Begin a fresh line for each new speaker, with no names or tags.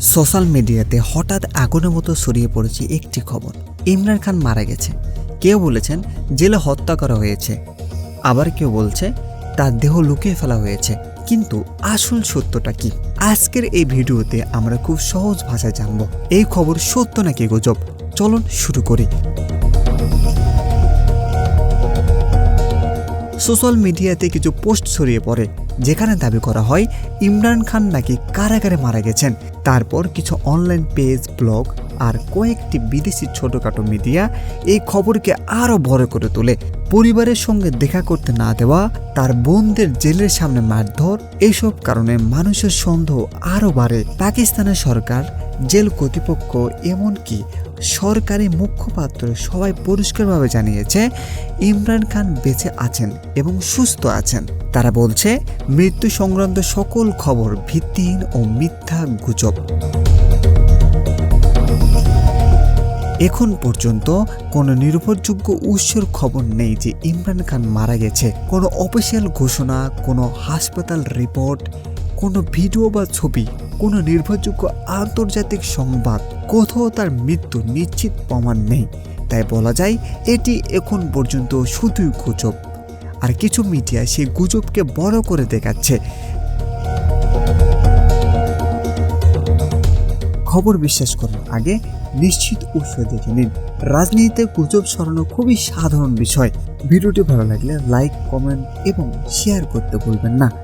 Social মিডিয়াতে হঠাৎ আগুনের মতো ছড়িয়ে পড়েছে একটি খবর। ইমরান খান মারা গেছে। কেউ বলেছেন জেলে হত্যা করা হয়েছে। আবার কেউ বলছে তার দেহ লুকিয়ে ফেলা হয়েছে। কিন্তু আসল সত্যটা কি? আজকের এই ভিডিওতে আমরা খুব সহজ ভাষায় জানব। এই খবর সত্য নাকি গুজব? চলুন শুরু করি। সোশ্যাল মিডিয়াতে কিছু পোস্ট ছড়িয়ে পড়ে, যেখানে দাবি করা হয় ইমরান খান নাকি কারাগারে মারা গেছেন। তারপর কিছু অনলাইন পেজ ব্লগ আর কয়েকটি বিদেশি ছোটখাটো মিডিয়া এই খবরকে আরও বড় করে তোলে। পরিবারের সঙ্গে দেখা করতে না দেওয়া, তার বোনদের জেলের সামনে মারধর, এইসব কারণে মানুষের সন্দেহ আরও বাড়ে। পাকিস্তানের সরকার জেল কর্তৃপক্ষ এমনকি সরকারি মুখপাত্র সবাই পরিষ্কারভাবে জানিয়েছে, ইমরান খান বেঁচে আছেন এবং সুস্থ আছেন। তারা বলছে, মৃত্যু সংক্রান্ত সকল খবর ভিত্তিহীন ও মিথ্যা গুজব। এখন পর্যন্ত কোনো নির্ভরযোগ্য উৎসের খবর নেই যে ইমরান খান মারা গেছে। কোনো অফিসিয়াল ঘোষণা, কোনো হাসপাতাল রিপোর্ট, কোনো ভিডিও বা ছবি, কোনো নির্ভরযোগ্য আন্তর্জাতিক সংবাদ কোথাও তার মৃত্যু নিশ্চিত প্রমাণ নেই। তাই বলা যায়, এটি এখন পর্যন্ত শুধুই গুজব। আর কিছু মিডিয়া সেই গুজবকে বড় করে দেখাচ্ছে। খবর বিশ্বাস করার আগে নিশ্চিত উৎস দেখে নিন। রাজনীতিতে গুজব ছড়ানো খুবই সাধারণ বিষয়। ভিডিওটি ভালো লাগলে লাইক, কমেন্ট এবং শেয়ার করতে ভুলবেন না।